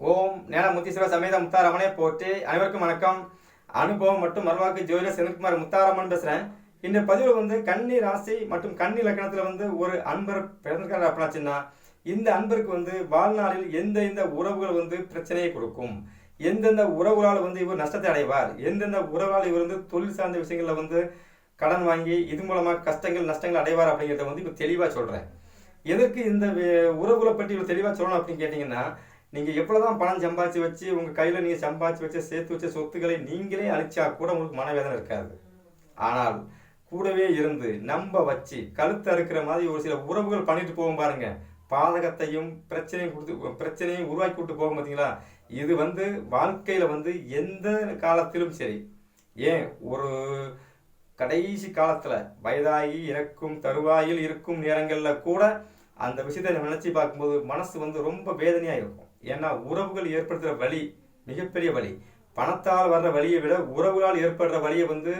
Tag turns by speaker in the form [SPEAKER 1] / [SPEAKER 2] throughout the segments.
[SPEAKER 1] ஓம் நேரம் முத்தீஸ்வர சமேத முத்தாரமனே போற்றி. அனைவருக்கும் வணக்கம். அனுபவம் மற்றும் மறுவாக்கு ஜோதிடர் செந்தில்குமார் முத்தாரமன் பேசுகிறேன் இந்த பதிவில் வந்து கன்னி ராசி மற்றும் கன்னி லக்கணத்துல வந்து ஒரு அன்பர் பிறந்திருக்காரு அப்படின்னாச்சுன்னா இந்த அன்பருக்கு வந்து வாழ்நாளில் எந்த எந்த உறவுகள் வந்து பிரச்சனையை கொடுக்கும்? எந்தெந்த உறவுகளால் வந்து இவர் நஷ்டத்தை அடைவார்? எந்தெந்த உறவால் இவர் வந்து தொழில் சார்ந்த விஷயங்களில் வந்து கடன் வாங்கி இது மூலமாக கஷ்டங்கள் நஷ்டங்கள் அடைவார் அப்படிங்கிறத வந்து இப்போ தெளிவாக சொல்கிறேன் எதற்கு இந்த உறவுகளை பற்றி இவர் தெளிவாக சொல்லணும் அப்படின்னு கேட்டிங்கன்னா நீங்கள் எவ்வளோ தான் பணம் சம்பாதிச்சு வச்சு உங்கள் கையில் நீங்கள் சம்பாதிச்சு வச்சு சேர்த்து வச்ச சொத்துக்களை நீங்களே அழிச்சா கூட உங்களுக்கு மனவேதனை இருக்காது. ஆனால் கூடவே இருந்து நம்ப வச்சு கழுத்து அறுக்கிற மாதிரி ஒரு சில உறவுகள் பண்ணிட்டு போகும் பாருங்க. பாதகத்தையும் பிரச்சனையும் கொடுத்து பிரச்சனையும் உருவாக்கி விட்டு போகும் பார்த்தீங்களா இது வந்து வாழ்க்கையில் வந்து எந்த காலத்திலும் சரி. ஏன்? ஒரு கடைசி காலத்தில் வயதாகி இறக்கும் தருவாயில் இருக்கும் நேரங்களில் கூட அந்த விஷயத்தை நினச்சி பார்க்கும்போது மனசு வந்து ரொம்ப வேதனையாக இருக்கும். ஏன்னா உறவுகள் ஏற்படுத்துகிற வழி மிகப்பெரிய வழி. பணத்தால் வர்ற வழியை விட உறவுகளால் ஏற்படுற வழியை வந்து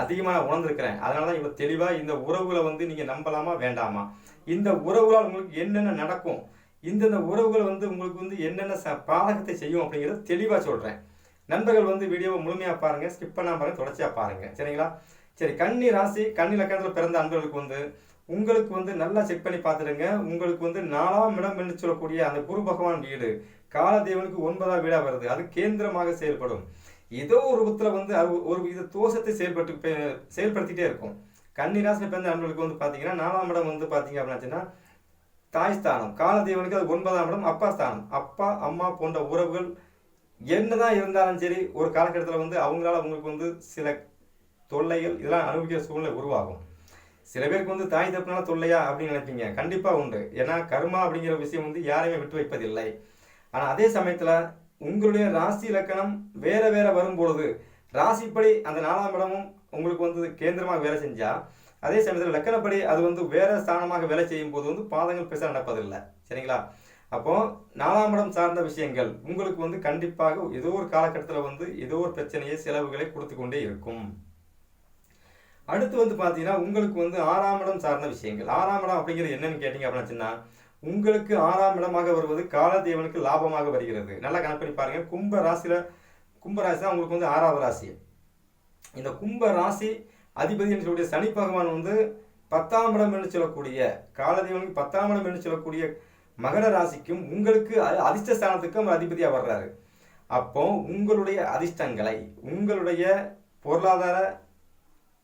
[SPEAKER 1] அதிகமாக நான் உணர்ந்திருக்கிறேன். அதனால தான் இவ்வளோ தெளிவாக இந்த உறவுகளை வந்து நீங்கள் நம்பலாமா வேண்டாமா? இந்த உறவுகளால் உங்களுக்கு என்னென்ன நடக்கும்? இந்தந்த உறவுகள் வந்து உங்களுக்கு வந்து என்னென்ன ச பாதகத்தை செய்யும் அப்படிங்கிறத தெளிவாக சொல்கிறேன் நண்பர்கள் வந்து வீடியோவை முழுமையாக பாருங்கள் ஸ்கிப் பண்ணாமல் பாருங்கள் தொடர்ச்சியாக பாருங்கள் சரிங்களா? சரி கன்னி ராசி கன்னி லக்கணத்தில் பிறந்த அன்பர்களுக்கு வந்து உங்களுக்கு வந்து நல்லா செக் பண்ணி பார்த்துடுங்க. உங்களுக்கு வந்து நாலாம் இடம் என்று சொல்லக்கூடிய அந்த குரு பகவான் வீடு காலதேவனுக்கு ஒன்பதாம் வீடாக வருது. அது கேந்திரமாக செயல்படும். ஏதோ ஒரு ரூபத்தில் வந்து அது ஒரு வித தோஷத்தை செயல்பட்டு செயல்படுத்திகிட்டே செயல்படுத்திட்டே இருக்கும். கன்னி பிறந்த அன்பர்களுக்கு வந்து பார்த்தீங்கன்னா நாலாம் இடம் வந்து பார்த்தீங்க அப்படின்னாச்சுன்னா தாய் ஸ்தானம். காலதேவனுக்கு அது ஒன்பதாம் இடம் அப்பா ஸ்தானம். அப்பா அம்மா போன்ற உறவுகள் என்னதான் இருந்தாலும் சரி ஒரு காலகட்டத்தில் வந்து அவங்களால அவங்களுக்கு வந்து சில தொல்லைகள் இதெல்லாம் அனுபவிக்கிற சூழ்நிலை உருவாகும். சில பேருக்கு வந்து தாய் தப்புனால தொல்லையா அப்படின்னு நினைப்பீங்க. கண்டிப்பாக உண்டு. ஏன்னா கர்மா அப்படிங்கிற விஷயம் வந்து யாரையுமே விட்டு வைப்பதில்லை. ஆனால் அதே சமயத்தில் உங்களுடைய ராசி இலக்கணம் வேற வேற வரும்பொழுது ராசிப்படி அந்த நாலாம் இடமும் உங்களுக்கு வந்து கேந்திரமாக வேலை செஞ்சால் அதே சமயத்தில் லக்கணப்படி அது வந்து வேற ஸ்தானமாக வேலை செய்யும் போது வந்து பாதங்கள் பெருசாக நடப்பதில்லை. சரிங்களா? அப்போ நாலாம் இடம் சார்ந்த விஷயங்கள் உங்களுக்கு வந்து கண்டிப்பாக ஏதோ ஒரு காலகட்டத்தில் வந்து ஏதோ ஒரு பிரச்சனையை செலவுகளை கொடுத்து கொண்டே இருக்கும். அடுத்து வந்து பார்த்தீங்கன்னா உங்களுக்கு வந்து ஆறாம் இடம் சார்ந்த விஷயங்கள். ஆறாம் இடம் அப்படிங்கிறது என்னன்னு கேட்டீங்க அப்படின்னா உங்களுக்கு ஆறாம் இடமாக வருவது காலதேவனுக்கு லாபமாக வருகிறது. நல்லா கணக்கு பாருங்கள் பாருங்க. கும்ப ராசியில் கும்ப ராசி தான் உங்களுக்கு வந்து ஆறாவது ராசி. இந்த கும்ப ராசி அதிபதி என்று சொல்லக்கூடிய சனி பகவான் வந்து பத்தாம் இடம் என்று சொல்லக்கூடிய காலதேவனுக்கு பத்தாம் இடம் என்று சொல்லக்கூடிய மகர ராசிக்கும் உங்களுக்கு அ- அதிர்ஷ்ட ஸ்தானத்துக்கும் அவர் வர்றாரு. அப்போ உங்களுடைய அதிர்ஷ்டங்களை உங்களுடைய பொருளாதார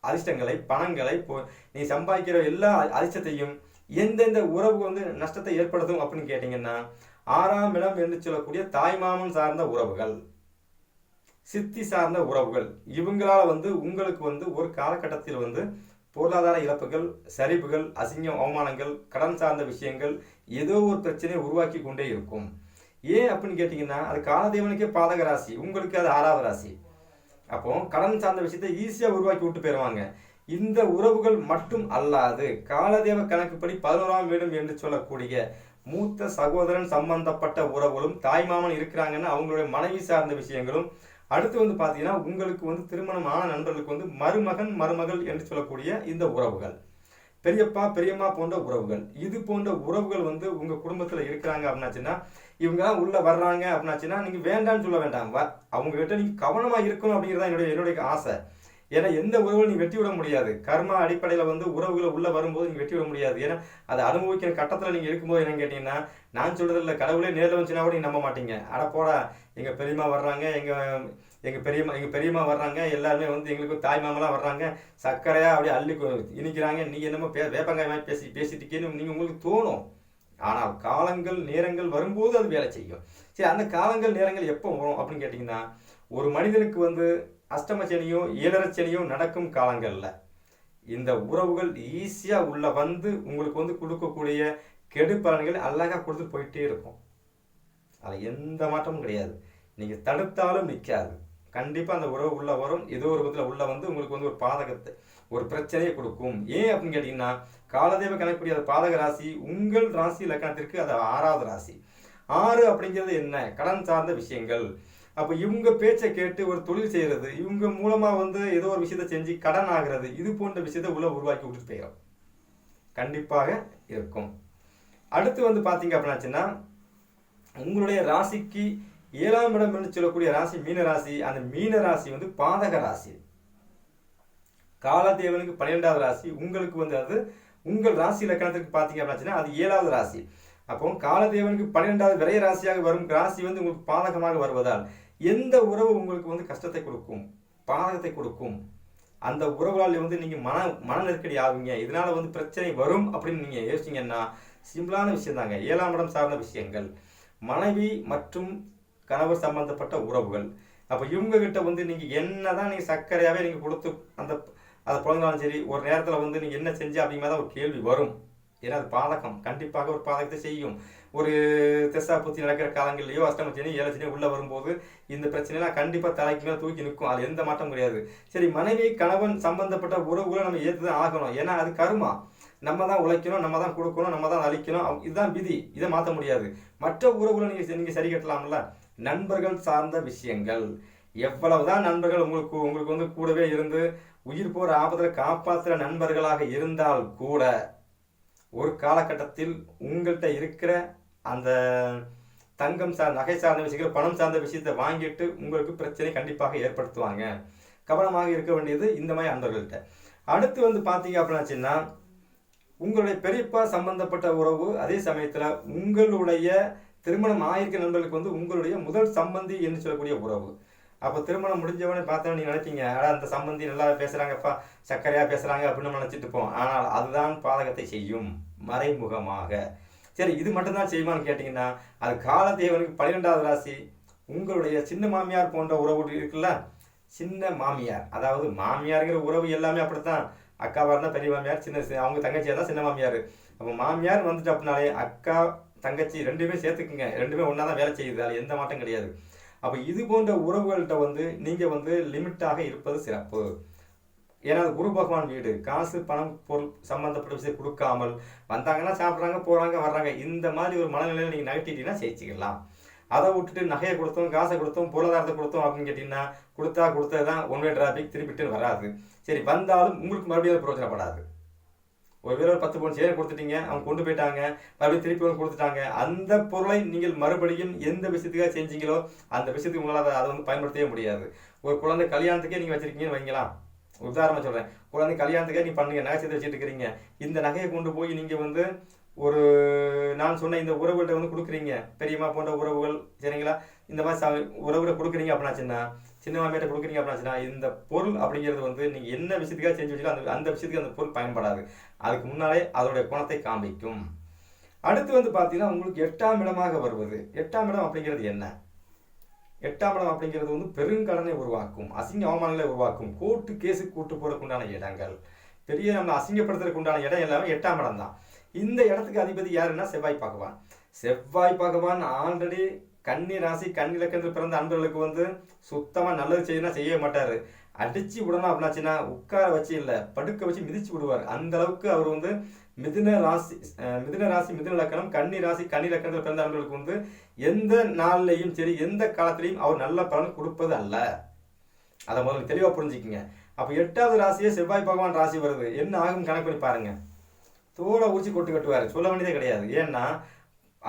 [SPEAKER 1] அதிர்ஷ்டங்களை பணங்களை பொ- நீ சம்பாதிக்கிற எல்லா அதிர்ஷ்டத்தையும் எந்தெந்த உறவு வந்து நஷ்டத்தை ஏற்படுத்தும் அப்படின்னு கேட்டீங்கன்னா ஆறாம் இடம் என்று சொல்லக்கூடிய தாய்மாமன் சார்ந்த உறவுகள் சித்தி சார்ந்த உறவுகள் இவங்களால் வந்து உங்களுக்கு வந்து ஒரு காலகட்டத்தில் வந்து பொருளாதார இழப்புகள் சரிவுகள் அசிங்கம் அவமானங்கள் கடன் சார்ந்த விஷயங்கள் ஏதோ ஒரு பிரச்சனையை உருவாக்கி கொண்டே இருக்கும். ஏன் அப்படின்னு கேட்டிங்கன்னா அது காலதேவனுக்கே பாதக ராசி உங்களுக்கு அது ஆறாவது ராசி. அப்போ கடன் சார்ந்த விஷயத்தை ஈஸியாக உருவாக்கி விட்டு போயிடுவாங்க. இந்த உறவுகள் மட்டும் அல்லாது காலதேவ கணக்குப்படி பதினோராம் வீடும் என்று சொல்லக்கூடிய மூத்த சகோதரன் சம்பந்தப்பட்ட உறவுகளும் தாய்மாமன் இருக்கிறாங்கன்னா அவங்களுடைய மனைவி சார்ந்த விஷயங்களும் அடுத்து வந்து பார்த்தீங்கன்னா உங்களுக்கு வந்து திருமணம் ஆன நண்பர்களுக்கு வந்து மருமகன் மருமகள் என்று சொல்லக்கூடிய இந்த உறவுகள். பெரியப்பா பெரியம்மா போன்ற உறவுகள். இது போன்ற உறவுகள் வந்து உங்கள் குடும்பத்தில் இருக்கிறாங்க அப்படின்னாச்சுன்னா இவங்கெல்லாம் உள்ள வர்றாங்க அப்படின்னாச்சுன்னா நீங்க வேண்டாம்னு சொல்ல வேண்டாம். வ- அவங்க கிட்ட நீங்க கவனமா இருக்கணும் தான் என்னுடைய என்னுடைய ஆசை. ஏன்னா எந்த உறவுகளும் நீ வெட்டி விட முடியாது. கர்மா அடிப்படையில் வந்து உறவுகளை உள்ள வரும்போது நீங்க வெட்டி விட முடியாது. ஏன்னா அதை அனுபவிக்கிற கட்டத்தில் நீங்க இருக்கும்போது என்னன்னு கேட்டீங்கன்னா நான் சொல்கிறது இல்லை கடவுளே நேரில் வந்துச்சுன்னா கூட நீங்க நம்ப மாட்டீங்க. அட போடா எங்க பெரியம்மா வர்றாங்க எங்க எங்க பெரியம்மா எங்க பெரியம்மா வர்றாங்க எல்லாருமே வந்து எங்களுக்கு தாய் மாமெல்லாம் வர்றாங்க. சர்க்கரையா அப்படியே அள்ளி கொ- இனிக்கிறாங்க. நீங்க என்னமோ பே வேப்பங்காய் மாதிரி பேசி பேசிட்டு இருக்கீங்கன்னு நீங்க உங்களுக்கு தோணும். ஆனால் காலங்கள் நேரங்கள் வரும்போது அது வேலை செய்யும். சரி அந்த காலங்கள் நேரங்கள் எப்போ வரும் அப்படின்னு கேட்டிங்கன்னா ஒரு மனிதனுக்கு வந்து அஷ்டமச்சனியோ ஏழரச்சனியோ நடக்கும் காலங்களில் இந்த உறவுகள் ஈஸியாக உள்ள வந்து உங்களுக்கு வந்து கொடுக்கக்கூடிய கெடு பலன்கள் அழகாக கொடுத்து போயிட்டே இருக்கும். அதில் எந்த மாற்றமும் கிடையாது. நீங்கள் தடுத்தாலும் நிற்காது கண்டிப்பாக அந்த உறவு உள்ளே வரும். ஏதோ ஒரு விதத்தில் உள்ளே வந்து உங்களுக்கு வந்து ஒரு பாதகத்தை ஒரு பிரச்சனையை கொடுக்கும். ஏன் அப்படின்னு கேட்டிங்கன்னா காலதேவ கணக்குடைய அந்த பாதக ராசி உங்கள் ராசி இலக்கணத்திற்கு அது ஆறாவது ராசி. ஆறு அப்படிங்கிறது என்ன? கடன் சார்ந்த விஷயங்கள். அப்போ இவங்க பேச்சை கேட்டு ஒரு தொழில் செய்கிறது இவங்க மூலமாக வந்து ஏதோ ஒரு விஷயத்தை செஞ்சு கடன் ஆகிறது இது போன்ற விஷயத்தை உள்ள உருவாக்கி விட்டுட்டு போயிடும் கண்டிப்பாக இருக்கும். அடுத்து வந்து பார்த்தீங்க அப்படின்னாச்சுன்னா உங்களுடைய ராசிக்கு ஏழாம் இடம் என்று சொல்லக்கூடிய ராசி மீன ராசி அந்த மீன ராசி வந்து பாதக ராசி. காலதேவனுக்கு பன்னிரெண்டாவது ராசி உங்களுக்கு வந்து அது உங்கள் ராசி இலக்கணத்துக்கு பார்த்தீங்க அப்படின்னா அது ஏழாவது ராசி. அப்போ காலதேவனுக்கு பன்னிரெண்டாவது விரைய ராசியாக வரும் ராசி வந்து உங்களுக்கு பாதகமாக வருவதால் எந்த உறவு உங்களுக்கு வந்து கஷ்டத்தை கொடுக்கும்? பாதகத்தை கொடுக்கும். அந்த உறவுகளால் வந்து நீங்கள் மன மன நெருக்கடி ஆவீங்க. இதனால வந்து பிரச்சனை வரும் அப்படின்னு நீங்கள் யோசிச்சீங்கன்னா சிம்பிளான விஷயம் தாங்க ஏழாம் இடம் சார்ந்த விஷயங்கள். மனைவி மற்றும் கணவர் சம்பந்தப்பட்ட உறவுகள். அப்போ இவங்ககிட்ட வந்து நீங்கள் என்ன தான் நீங்கள் சர்க்கரையாகவே நீங்கள் கொடுத்து அந்த அதை பிறந்தாலும் சரி ஒரு நேரத்தில் வந்து நீங்கள் என்ன செஞ்சு அப்படிங்கிற மாதிரி ஒரு கேள்வி வரும். ஏன்னா அது பாதகம். கண்டிப்பாக ஒரு பாதகத்தை செய்யும். ஒரு தெசா புத்தி நடக்கிற காலங்கள்லையோ அஷ்டமத்தினோ ஏழத்தினோ உள்ளே வரும்போது இந்த பிரச்சனைலாம் கண்டிப்பாக தலைக்கு மேலே தூக்கி நிற்கும். அது எந்த மாற்றம் கிடையாது. சரி மனைவி கணவன் சம்பந்தப்பட்ட உறவுகளை நம்ம ஏற்று தான் ஆகணும். ஏன்னா அது கருமா. நம்ம தான் உழைக்கணும் நம்ம தான் கொடுக்கணும் நம்ம தான் அழிக்கணும். இதுதான் விதி. இதை மாற்ற முடியாது. மற்ற உறவுகளை நீங்கள் நீங்கள் சரி கட்டலாம்ல. நண்பர்கள் சார்ந்த விஷயங்கள். எவ்வளவுதான் நண்பர்கள் உங்களுக்கு உங்களுக்கு வந்து கூடவே இருந்து உயிர் போற ஆபத்தில் காப்பாற்றுற நண்பர்களாக இருந்தால் கூட ஒரு காலகட்டத்தில் உங்கள்கிட்ட இருக்கிற அந்த தங்கம் சார் நகை சார்ந்த விஷயங்கள் பணம் சார்ந்த விஷயத்தை வாங்கிட்டு உங்களுக்கு பிரச்சனை கண்டிப்பாக ஏற்படுத்துவாங்க. கவனமாக இருக்க வேண்டியது இந்த மாதிரி அன்பர்கள்ட்ட. அடுத்து வந்து பார்த்தீங்க அப்படின்னாச்சுன்னா உங்களுடைய பெரியப்பா சம்பந்தப்பட்ட உறவு அதே சமயத்தில் உங்களுடைய திருமணம் ஆயிருக்க நண்பர்களுக்கு வந்து உங்களுடைய முதல் சம்பந்தி என்று சொல்லக்கூடிய உறவு அப்போ திருமணம் முடிஞ்சவனே பார்த்தோன்னு நீங்கள் நினைப்பீங்க ஆனால் அந்த சம்பந்தி நல்லா பேசுகிறாங்கப்பா சர்க்கரையாக பேசுகிறாங்க அப்படின்னு நம்ம நினச்சிட்டு இருப்போம் ஆனால் அதுதான் பாதகத்தை செய்யும் மறைமுகமாக சரி இது மட்டும்தான் செய்யுமான்னு கேட்டிங்கன்னா அது காலதேவனுக்கு பன்னிரெண்டாவது ராசி உங்களுடைய சின்ன மாமியார் போன்ற உறவு இருக்குல்ல சின்ன மாமியார் அதாவது மாமியாருங்கிற உறவு எல்லாமே அப்படித்தான் அக்காவாக இருந்தால் பெரிய மாமியார் சின்ன அவங்க தங்கச்சியாக தான் சின்ன மாமியார் அப்போ மாமியார் வந்துட்டு அப்படின்னாலே அக்கா தங்கச்சி ரெண்டுமே சேர்த்துக்குங்க. ரெண்டுமே ஒன்றா தான் வேலை செய்யுது. அதில் எந்த மாற்றம் கிடையாது. அப்போ இது போன்ற உறவுகள்கிட்ட வந்து நீங்கள் வந்து லிமிட்டாக இருப்பது சிறப்பு. ஏன்னா குரு பகவான் வீடு. காசு பணம் பொருள் சம்மந்தப்பட்ட விஷயம் கொடுக்காமல் வந்தாங்கன்னா சாப்பிட்றாங்க போகிறாங்க வர்றாங்க. இந்த மாதிரி ஒரு மனநிலையில் நீங்கள் நகட்டிட்டீங்கன்னா சேர்த்துக்கலாம் அதை விட்டுட்டு நகையை கொடுத்தோம் காசை கொடுத்தோம் பொருளாதாரத்தை கொடுத்தோம் அப்படின்னு கேட்டிங்கன்னா கொடுத்தா கொடுத்தது தான் ஒன்வே டிராஃபிக் திருப்பிட்டு வராது. சரி வந்தாலும் உங்களுக்கு மறுபடியும் பிரயோஜனப்படாது. ஒரு வேளை ஒரு பத்து பவுன் சேர் கொடுத்துட்டீங்க அவங்க கொண்டு போயிட்டாங்க மறுபடியும் திருப்பி வந்து கொடுத்துட்டாங்க அந்த பொருளை நீங்கள் மறுபடியும் எந்த விஷயத்துக்காக செஞ்சீங்களோ அந்த விஷயத்துக்கு உங்களால் அதை வந்து பயன்படுத்தவே முடியாது. ஒரு குழந்தை கல்யாணத்துக்கே நீங்கள் வச்சிருக்கீங்கன்னு வைங்களா? உதாரணமாக சொல்கிறேன் குழந்தை கல்யாணத்துக்கே நீ பண்ணுங்க நகை சேர்த்து வச்சுட்டு இருக்கிறீங்க. இந்த நகையை கொண்டு போய் நீங்கள் வந்து ஒரு நான் சொன்ன இந்த உறவுகிட்ட வந்து கொடுக்குறீங்க. பெரியம்மா போன்ற உறவுகள் சரிங்களா? இந்த மாதிரி உறவுகளை கொடுக்குறீங்க அப்படின்னாச்சுன்னா சின்ன மாமியாட்ட கொடுக்குறீங்க அப்படின்னா இந்த பொருள் அப்படிங்கிறது வந்து நீங்கள் என்ன விஷயத்துக்காக செஞ்சு வச்சுக்கோ அந்த அந்த விஷயத்துக்கு அந்த பொருள் பயன்படாது. அதுக்கு முன்னாலே அதோடைய குணத்தை காமிக்கும் அடுத்து வந்து பார்த்தீங்கன்னா உங்களுக்கு எட்டாம் இடமாக வருவது. எட்டாம் இடம் அப்படிங்கிறது என்ன? எட்டாம் இடம் அப்படிங்கிறது வந்து பெருங்கடனை உருவாக்கும் அசிங்க அவமானங்களை உருவாக்கும் கோர்ட்டு கேஸு கூட்டு போறதுக்குண்டான இடங்கள். பெரிய நம்ம அசிங்கப்படுத்துறதுக்கு உண்டான இடம் எல்லாமே எட்டாம் இடம் தான். இந்த இடத்துக்கு அதிபதி யாருன்னா? செவ்வாய் பகவான். செவ்வாய் பகவான் ஆல்ரெடி கன்னி ராசி கன்னி லக்கணத்தில் பிறந்த அன்பர்களுக்கு வந்து சுத்தமாக நல்லது செய்யணும் செய்ய மாட்டார். அடிச்சு விடணும் அப்படின்னாச்சுன்னா உட்கார வச்சு இல்லை படுக்க வச்சு மிதிச்சு விடுவார். அந்த அளவுக்கு அவர் வந்து மிதுன ராசி மிதுன ராசி மிதுன லக்கணம் கன்னி ராசி கன்னி லக்கணத்தில் பிறந்த அன்பர்களுக்கு வந்து எந்த நாள்லையும் சரி எந்த காலத்திலையும் அவர் நல்ல பலன் கொடுப்பது அல்ல. அதை முதல்ல தெளிவாக புரிஞ்சுக்கிங்க. அப்போ எட்டாவது ராசியே செவ்வாய் பகவான் ராசி வருது. என்ன ஆகும் கணக்கு பண்ணி பாருங்க. தோலை உரிச்சு கொட்டு கட்டுவார். சொல்ல வேண்டியதே கிடையாது. ஏன்னா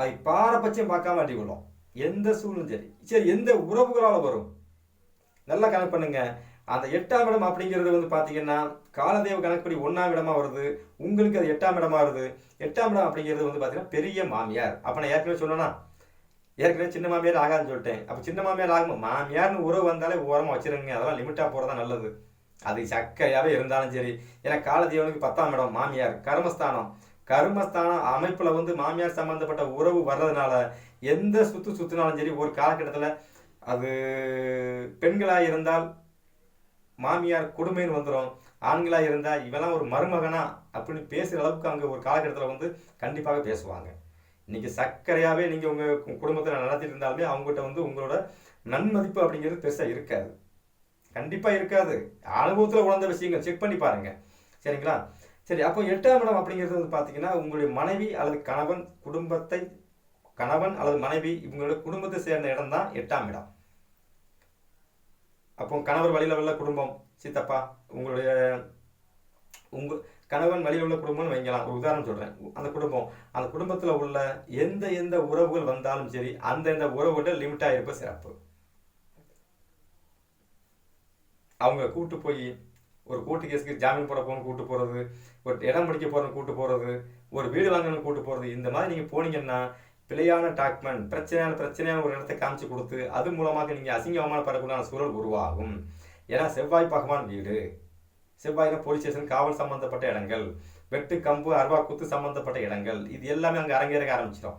[SPEAKER 1] அதை பாரபட்சம் பார்க்காம அடி விடும் எந்த சூழ்நிலும் சரி. சரி எந்த உறவுகளால் வரும்? நல்லா கணக்கு பண்ணுங்க. அந்த எட்டாம் இடம் அப்படிங்கிறது வந்து பார்த்தீங்கன்னா காலதேவ கணக்குப்படி ஒன்றாம் இடமா வருது. உங்களுக்கு அது எட்டாம் இடமா வருது. எட்டாம் இடம் அப்படிங்கிறது வந்து பார்த்தீங்கன்னா பெரிய மாமியார். அப்போ நான் ஏற்கனவே சொன்னேன்னா ஏற்கனவே சின்ன மாமியார் ஆகாதுன்னு சொல்லிட்டேன். அப்போ சின்ன மாமியார் ஆகும் மாமியார்னு உறவு வந்தாலே ஓரமாக வச்சிருங்க. அதெல்லாம் லிமிட்டாக போகிறதா நல்லது. அது சக்கையாகவே இருந்தாலும் சரி. ஏன்னா காலதேவனுக்கு பத்தாம் இடம் மாமியார் கர்மஸ்தானம். கர்மஸ்தானம் அமைப்பில் வந்து மாமியார் சம்பந்தப்பட்ட உறவு வர்றதுனால எந்த சுத்து சுத்தினாலும் சரி ஒரு காலகட்டத்தில் அது பெண்களாக இருந்தால் மாமியார் கொடுமைன்னு வந்துடும் ஆண்களாக இருந்தால் இவெல்லாம் ஒரு மருமகனா அப்படின்னு பேசுகிற அளவுக்கு அங்கே ஒரு காலகட்டத்தில் வந்து கண்டிப்பாக பேசுவாங்க. இன்றைக்கி சர்க்கரையாகவே நீங்கள் உங்கள் குடும்பத்தில் நடத்திட்டு இருந்தாலுமே அவங்ககிட்ட வந்து உங்களோட நன்மதிப்பு அப்படிங்கிறது பெருசாக இருக்காது. கண்டிப்பாக இருக்காது. அனுபவத்தில் உணர்ந்த விஷயங்கள் செக் பண்ணி பாருங்கள் சரிங்களா? சரி அப்போ எட்டாம் இடம் அப்படிங்கிறது வந்து பார்த்தீங்கன்னா உங்களுடைய மனைவி அல்லது கணவன் குடும்பத்தை கணவன் அல்லது மனைவி இவங்களுடைய குடும்பத்தை சேர்ந்த இடம் தான் எட்டாம் இடம். அப்போ கணவர் வழியில் உள்ள குடும்பம் சித்தப்பா உங்களுடைய உங்க கணவன் வழியில் உள்ள குடும்பம்னு வைக்கலாம் ஒரு உதாரணம் சொல்கிறேன் அந்த குடும்பம் அந்த குடும்பத்தில் உள்ள எந்த எந்த உறவுகள் வந்தாலும் சரி அந்தந்த உறவுகிட்ட லிமிட்டாக இருப்ப சிறப்பு. அவங்க கூட்டு போய் ஒரு கூட்டு கேஸுக்கு ஜாமீன் போட போகணும் கூட்டு போகிறது ஒரு இடம் பிடிக்க போகிறவங்க கூட்டு போகிறது ஒரு வீடு வாங்கணும் கூட்டு போகிறது இந்த மாதிரி நீங்கள் போனீங்கன்னா பிழையான டாக்குமெண்ட் பிரச்சனையான பிரச்சனையான ஒரு இடத்தை காமிச்சு கொடுத்து அது மூலமாக நீங்கள் அசிங்க அவமானப்படக்கூடிய சூழல் உருவாகும். ஏன்னா செவ்வாய் பகவான் வீடு செவ்வாயில போலீஸ் ஸ்டேஷன் காவல் சம்பந்தப்பட்ட இடங்கள் வெட்டு கம்பு அருவா குத்து சம்பந்தப்பட்ட இடங்கள் இது எல்லாமே அங்கே அரங்கேறக்க ஆரம்பிச்சிடும்.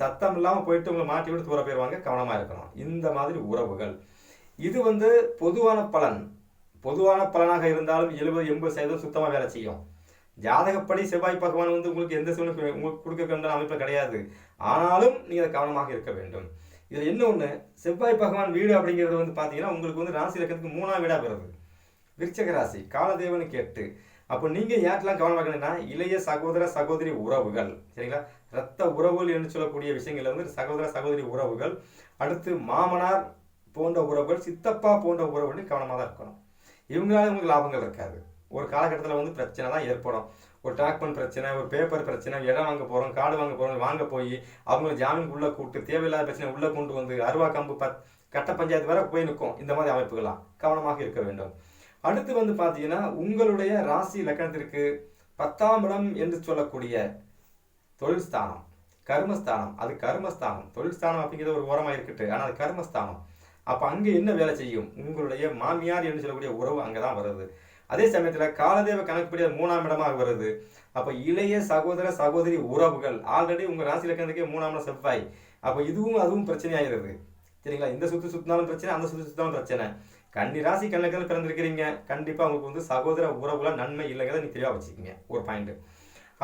[SPEAKER 1] சத்தம் இல்லாமல் போயிட்டு உங்களை மாட்டி விட்டு தூர போயிடுவாங்க கவனமாக இருக்கணும். இந்த மாதிரி உறவுகள். இது வந்து பொதுவான பலன். பொதுவான பலனாக இருந்தாலும் எழுபது எண்பது சதவீதம் சுத்தமாக வேலை செய்யும். ஜாதகப்படி செவ்வாய் பகவான் வந்து உங்களுக்கு எந்த சூழ்நிலை உங்களுக்கு கொடுக்க வேண்டிய அமைப்பில் கிடையாது. ஆனாலும் நீங்கள் கவனமாக இருக்க வேண்டும். இதில் என்ன ஒன்று செவ்வாய் பகவான் வீடு அப்படிங்கிறது வந்து பார்த்தீங்கன்னா உங்களுக்கு வந்து ராசி இலக்கத்துக்கு மூணாம் வீடாக வருது. விருச்சக ராசி காலதேவனு கேட்டு. அப்போ நீங்கள் யாருக்கெல்லாம் கவனமாக இருக்கணும்னா இளைய சகோதர சகோதரி உறவுகள். சரிங்களா? ரத்த உறவுகள் என்று சொல்லக்கூடிய விஷயங்கள் வந்து சகோதர சகோதரி உறவுகள். அடுத்து மாமனார் போன்ற உறவுகள் சித்தப்பா போன்ற உறவுகள் கவனமாக தான் இருக்கணும். இவங்களால உங்களுக்கு லாபங்கள் இருக்காது. ஒரு காலகட்டத்தில் வந்து பிரச்சனை தான் ஏற்படும். ஒரு டாக்குமெண்ட் பிரச்சனை ஒரு பேப்பர் பிரச்சனை இடம் வாங்க போகிறோம் கார்டு வாங்க போகிறோம் வாங்க போய் அவங்களை ஜாமீன் உள்ளே கூப்பிட்டு தேவையில்லாத பிரச்சனை உள்ளே கொண்டு வந்து அருவா கம்பு பத் கட்ட பஞ்சாயத்து வரை போய் நிற்கும் இந்த மாதிரி அமைப்புகள்லாம் கவனமாக இருக்க வேண்டும். அடுத்து வந்து பார்த்தீங்கன்னா உங்களுடைய ராசி லக்கணத்திற்கு பத்தாம் இடம் என்று சொல்லக்கூடிய தொழில் ஸ்தானம் கர்மஸ்தானம். அது கர்மஸ்தானம். தொழில் ஸ்தானம் அப்படிங்கிறது ஒரு ஓரமாக இருக்கட்டு. ஆனால் அது கர்மஸ்தானம். அப்போ அங்கே என்ன வேலை செய்யும்? உங்களுடைய மாமியார் என்று சொல்லக்கூடிய உறவு அங்கே தான் வருது. அதே சமயத்தில் காலதேவ கணக்குப்படி மூணாம் இடமாக வருது. அப்போ இளைய சகோதர சகோதரி உறவுகள் ஆல்ரெடி உங்கள் ராசி லக்கணத்துக்கே மூணாம் இடம் செவ்வாய். அப்போ இதுவும் அதுவும் பிரச்சனையாகிறது சரிங்களா? இந்த சுற்று சுத்தினாலும் பிரச்சனை அந்த சுற்று சுத்தினாலும் பிரச்சனை. கன்னி ராசி கணக்கில் பிறந்திருக்கிறீங்க. கண்டிப்பாக உங்களுக்கு வந்து சகோதர உறவுல நன்மை இல்லைங்கிறத நீ தெளிவாக வச்சுக்கோங்க. ஒரு பாயிண்ட்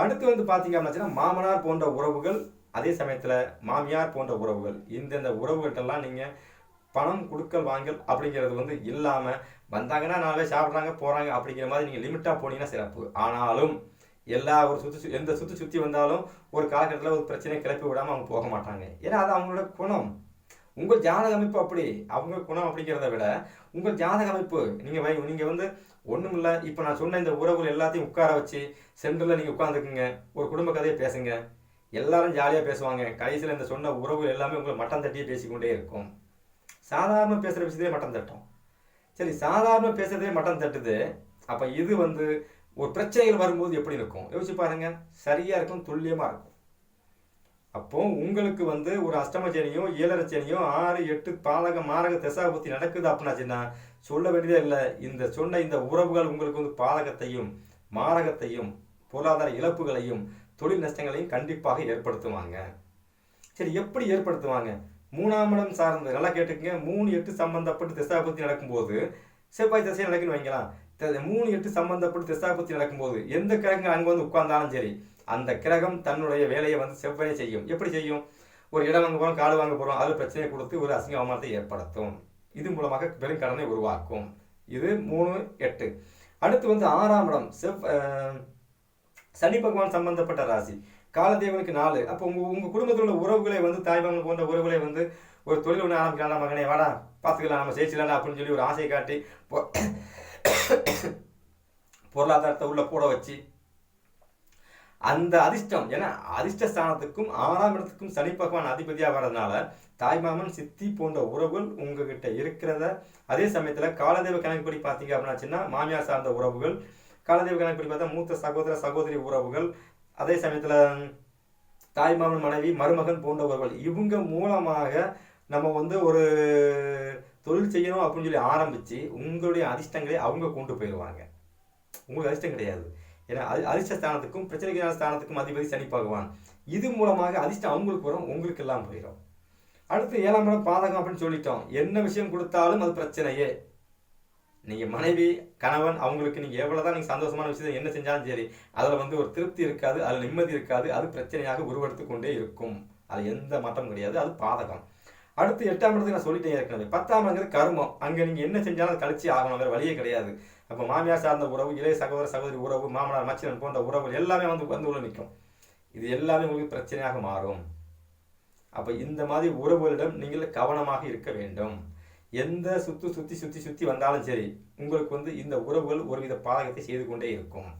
[SPEAKER 1] அடுத்து வந்து பார்த்தீங்க அப்படின்னா மாமனார் போன்ற உறவுகள் அதே சமயத்தில் மாமியார் போன்ற உறவுகள். இந்தந்த உறவுகள்கிட்டலாம் நீங்கள் பணம் கொடுக்கல் வாங்கல் அப்படிங்கிறது வந்து இல்லாமல் வந்தாங்கன்னா நாலு பேர் சாப்பிட்றாங்க போகிறாங்க அப்படிங்கிற மாதிரி நீங்கள் லிமிட்டாக போனீங்கன்னா சிறப்பு. ஆனாலும் எல்லா ஒரு சுற்றி எந்த சுற்றி சுற்றி வந்தாலும் ஒரு காலகட்டத்தில் ஒரு பிரச்சனையை கிளப்பி விடாமல் அவங்க போக மாட்டாங்க. ஏன்னா அது அவங்களோட குணம். உங்கள் ஜாதக அமைப்பு அப்படி. அவங்க குணம் அப்படிங்கிறத விட உங்கள் ஜாதக அமைப்பு. நீங்கள் வை நீங்கள் வந்து ஒன்றும் இல்லை. இப்போ நான் சொன்ன இந்த உறவுகள் எல்லாத்தையும் உட்கார வச்சு சென்டரில் நீங்கள் உட்காந்துக்குங்க ஒரு குடும்ப கதையை பேசுங்க. எல்லாரும் ஜாலியாக பேசுவாங்க. கடைசியில் இந்த சொன்ன உறவுகள் எல்லாமே உங்களை மட்டம் தட்டியே பேசிக்கொண்டே இருக்கும். சாதாரண பேசுகிற விஷயத்திலே மட்டம் தட்டும். சரி சாதாரண பேசுகிறதே மட்டம் தட்டுது. அப்போ இது வந்து ஒரு பிரச்சனைகள் வரும்போது எப்படி இருக்கும்? யோசிச்சு பாருங்கள் சரியாக இருக்கும் துல்லியமாக இருக்கும். அப்போ உங்களுக்கு வந்து ஒரு அஷ்டமச்சனியோ ஏழரச்சனியோ ஆறு எட்டு பாலக மாரக தசாபுத்தி நடக்குது அப்படின்னாச்சுன்னா சொல்ல வேண்டியதே இல்லை. இந்த சொன்ன இந்த உறவுகள் உங்களுக்கு வந்து பாலகத்தையும் மாரகத்தையும் பொருளாதார இழப்புகளையும் தொழில் நஷ்டங்களையும் கண்டிப்பாக ஏற்படுத்துவாங்க. சரி எப்படி ஏற்படுத்துவாங்க? மூணாம் இடம் சார்ந்து நல்லா கேட்டுக்கங்க. மூணு எட்டு சம்பந்தப்பட்டு திசாபத்தி நடக்கும்போது செவ்வாய் திசை நடக்குன்னு வைக்கலாம் மூணு எட்டு சம்பந்தப்பட்டு திசாபத்தி நடக்கும்போது எந்த கிரகங்கள் அங்கே வந்து உட்கார்ந்தாலும் சரி அந்த கிரகம் தன்னுடைய வேலையை வந்து செவ்வாயை செய்யும். எப்படி செய்யும்? ஒரு இடம் வாங்க போகிறோம் காடு வாங்க போகிறோம் அது பிரச்சனையை கொடுத்து ஒரு அசிங்க அவமானத்தை ஏற்படுத்தும். இது மூலமாக பெரும் கடனை உருவாக்கும். இது மூணு எட்டு. அடுத்து வந்து ஆறாம் இடம் செவ் சனி பகவான் சம்பந்தப்பட்ட ராசி. காலதேவனுக்கு நாலு. அப்போ உங்க உங்க குடும்பத்தில் உள்ள உறவுகளை வந்து தாய்மாமன் போன்ற உறவுகளை வந்து ஒரு தொழில் ஒன்று ஆரம்பிக்கலாம் மகனே வாடா பார்த்துக்கலாம் நம்ம ஜெயிச்சிடலாம் அப்படின்னு சொல்லி ஒரு ஆசையை காட்டி பொருளாதாரத்தை உள்ள போட வச்சு அந்த அதிர்ஷ்டம் ஏன்னா அதிர்ஷ்ட ஸ்தானத்துக்கும் ஆறாம் இடத்துக்கும் சனி பகவான் அதிபதியாக வர்றதுனால தாய்மாமன் சித்தி போன்ற உறவுகள் உங்ககிட்ட இருக்கிறத அதே சமயத்தில் காலதேவ கணக்குப்படி பார்த்தீங்க அப்படின்னாச்சுன்னா மாமியார் சார்ந்த உறவுகள் காலதேவ கணக்குப்படி பார்த்தா மூத்த சகோதர சகோதரி உறவுகள் அதே சமயத்தில் தாய்மாமன் மனைவி மருமகன் போன்ற இவங்க மூலமாக நம்ம வந்து ஒரு தொழில் செய்யணும் அப்படின்னு சொல்லி ஆரம்பித்து உங்களுடைய அதிர்ஷ்டங்களை அவங்க கொண்டு போயிடுவாங்க. உங்களுக்கு அதிர்ஷ்டம் கிடையாது. ஏன்னா அதிர்ஷ்ட ஸ்தானத்துக்கும் பிரச்சனைக்கான ஸ்தானத்துக்கும் அதிபதி சனி பகவான். இது மூலமாக அதிர்ஷ்டம் அவங்களுக்கு வரும் உங்களுக்கு எல்லாம் போயிடும். அடுத்து ஏழாம் இடம் பாதகம் அப்படின்னு சொல்லிட்டோம். என்ன விஷயம் கொடுத்தாலும் அது பிரச்சனையே. நீங்கள் மனைவி கணவன் அவங்களுக்கு நீங்கள் எவ்வளோ தான் நீங்கள் சந்தோஷமான விஷயத்தை என்ன செஞ்சாலும் சரி அதில் வந்து ஒரு திருப்தி இருக்காது அதில் நிம்மதி இருக்காது அது பிரச்சனையாக உருவெடுத்து கொண்டே இருக்கும். அது எந்த மாற்றமும் கிடையாது அது பாதகம். அடுத்து எட்டாம் இடத்துக்கு நான் சொல்லிட்டேன் ஏற்கனவே. பத்தாம் இடங்கிறது கர்மம். நீங்கள் என்ன செஞ்சாலும் அது கழிச்சு ஆகணும் வேறு வழியே கிடையாது. அப்போ மாமியார் சார்ந்த உறவு இளைய சகோதர சகோதரி உறவு மாமனார் மச்சினன் போன்ற உறவுகள் எல்லாமே வந்து வந்து உள்ள நிற்கும். இது எல்லாமே உங்களுக்கு பிரச்சனையாக மாறும். அப்போ இந்த மாதிரி உறவுகளிடம் நீங்கள் கவனமாக இருக்க வேண்டும். எந்த சுற்று சுற்றி சுற்றி சுற்றி வந்தாலும் சரி உங்களுக்கு வந்து இந்த உறவுகள் ஒருவித பாதகத்தை செய்து கொண்டே இருக்கும்.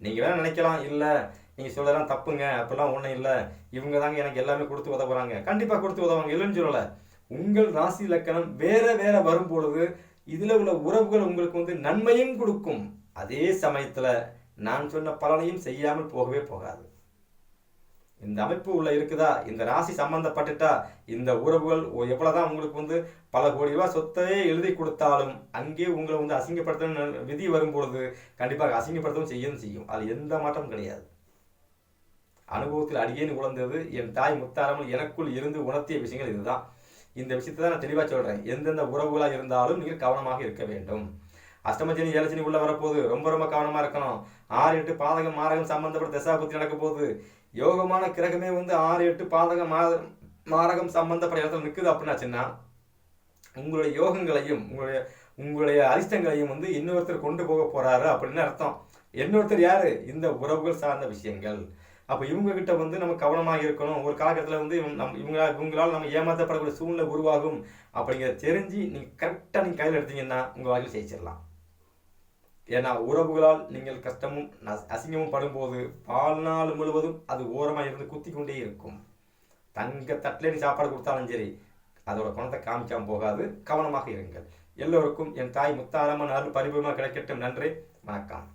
[SPEAKER 1] நீங்கள் வேணால் நினைக்கலாம் இல்லை நீங்கள் சொல்லலாம் தப்புங்க அப்படிலாம் ஒன்றும் இல்லை. இவங்க தாங்க எனக்கு எல்லாமே கொடுத்து உதவுறாங்க கண்டிப்பாக கொடுத்து உதவுவாங்க இல்லைன்னு சொல்லலை. உங்கள் ராசி லக்கணம் வேற வேற வரும் பொழுது இதில் உள்ள உறவுகள் உங்களுக்கு வந்து நன்மையும் கொடுக்கும். அதே சமயத்தில் நான் சொன்ன பலனையும் செய்யாமல் போகவே போகாது. இந்த அமைப்பு உள்ள இருக்குதா? இந்த ராசி சம்பந்தப்பட்டுட்டா? இந்த உறவுகள் ஒ- எவ்வளவுதான் உங்களுக்கு வந்து பல கோடி ரூபாய் சொத்தையே எழுதி கொடுத்தாலும் அங்கே உங்களை வந்து அசிங்கப்படுத்தணும் விதி வரும்பொழுது கண்டிப்பாக அசிங்கப்படுத்தவும் செய்யவும் செய்யும். அது எந்த மாற்றமும் கிடையாது. அனுபவத்தில் அடியேன்னு உழந்தது என் தாய் முத்தாரமல் எனக்குள் இருந்து உணர்த்திய விஷயங்கள் இதுதான். இந்த விஷயத்தை தான் நான் தெளிவாக சொல்கிறேன் எந்தெந்த உறவுகளாக இருந்தாலும் நீங்கள் கவனமாக இருக்க வேண்டும். அஷ்டமச்சனி ஏழச்சனி உள்ள வரப்போகுது. ரொம்ப ரொம்ப கவனமா இருக்கணும். ஆறு எட்டு பாதகம் மாரகம் சம்பந்தப்பட்ட தசாபுத்தி நடக்க போகுது யோகமான கிரகமே வந்து ஆறு எட்டு பாதகம் மாதம் மாரகம் சம்பந்தப்பட்ட இடத்துல நிற்குது அப்படின்னாச்சுன்னா உங்களுடைய யோகங்களையும் உங்களுடைய உங்களுடைய அரிஷ்டங்களையும் வந்து இன்னொருத்தர் கொண்டு போக போறாரு அப்படின்னு அர்த்தம். இன்னொருத்தர் யாரு? இந்த உறவுகள் சார்ந்த விஷயங்கள். அப்போ இவங்க கிட்ட வந்து நம்ம கவனமாக இருக்கணும். ஒரு காலகட்டத்தில் வந்து நம் இவங்களால் இவங்களா இவங்களால் நம்ம ஏமாற்றப்படக்கூடிய சூழ்நிலை உருவாகும். அப்படிங்கிறத தெரிஞ்சு நீங்கள் கரெக்டாக நீங்கள் கையில் எடுத்தீங்கன்னா உங்கள் வாழ்க்கையில் ஜெயிச்சிடலாம் ஏன்னா உறவுகளால் நீங்கள் கஷ்டமும் அசிங்கமும் படும்போது வாழ்நாள் முழுவதும் அது ஓரமாக இருந்து குத்தி கொண்டே இருக்கும். தங்க தட்டில் சாப்பாடு கொடுத்தாலும் சரி அதோட குணத்தை காமிக்காமல் போகாது. கவனமாக இருங்கள். எல்லோருக்கும் என் தாய் முத்தாரமான அருள் பரிபூர்ணமாக கிடைக்கட்டும். நன்றி. வணக்கம்.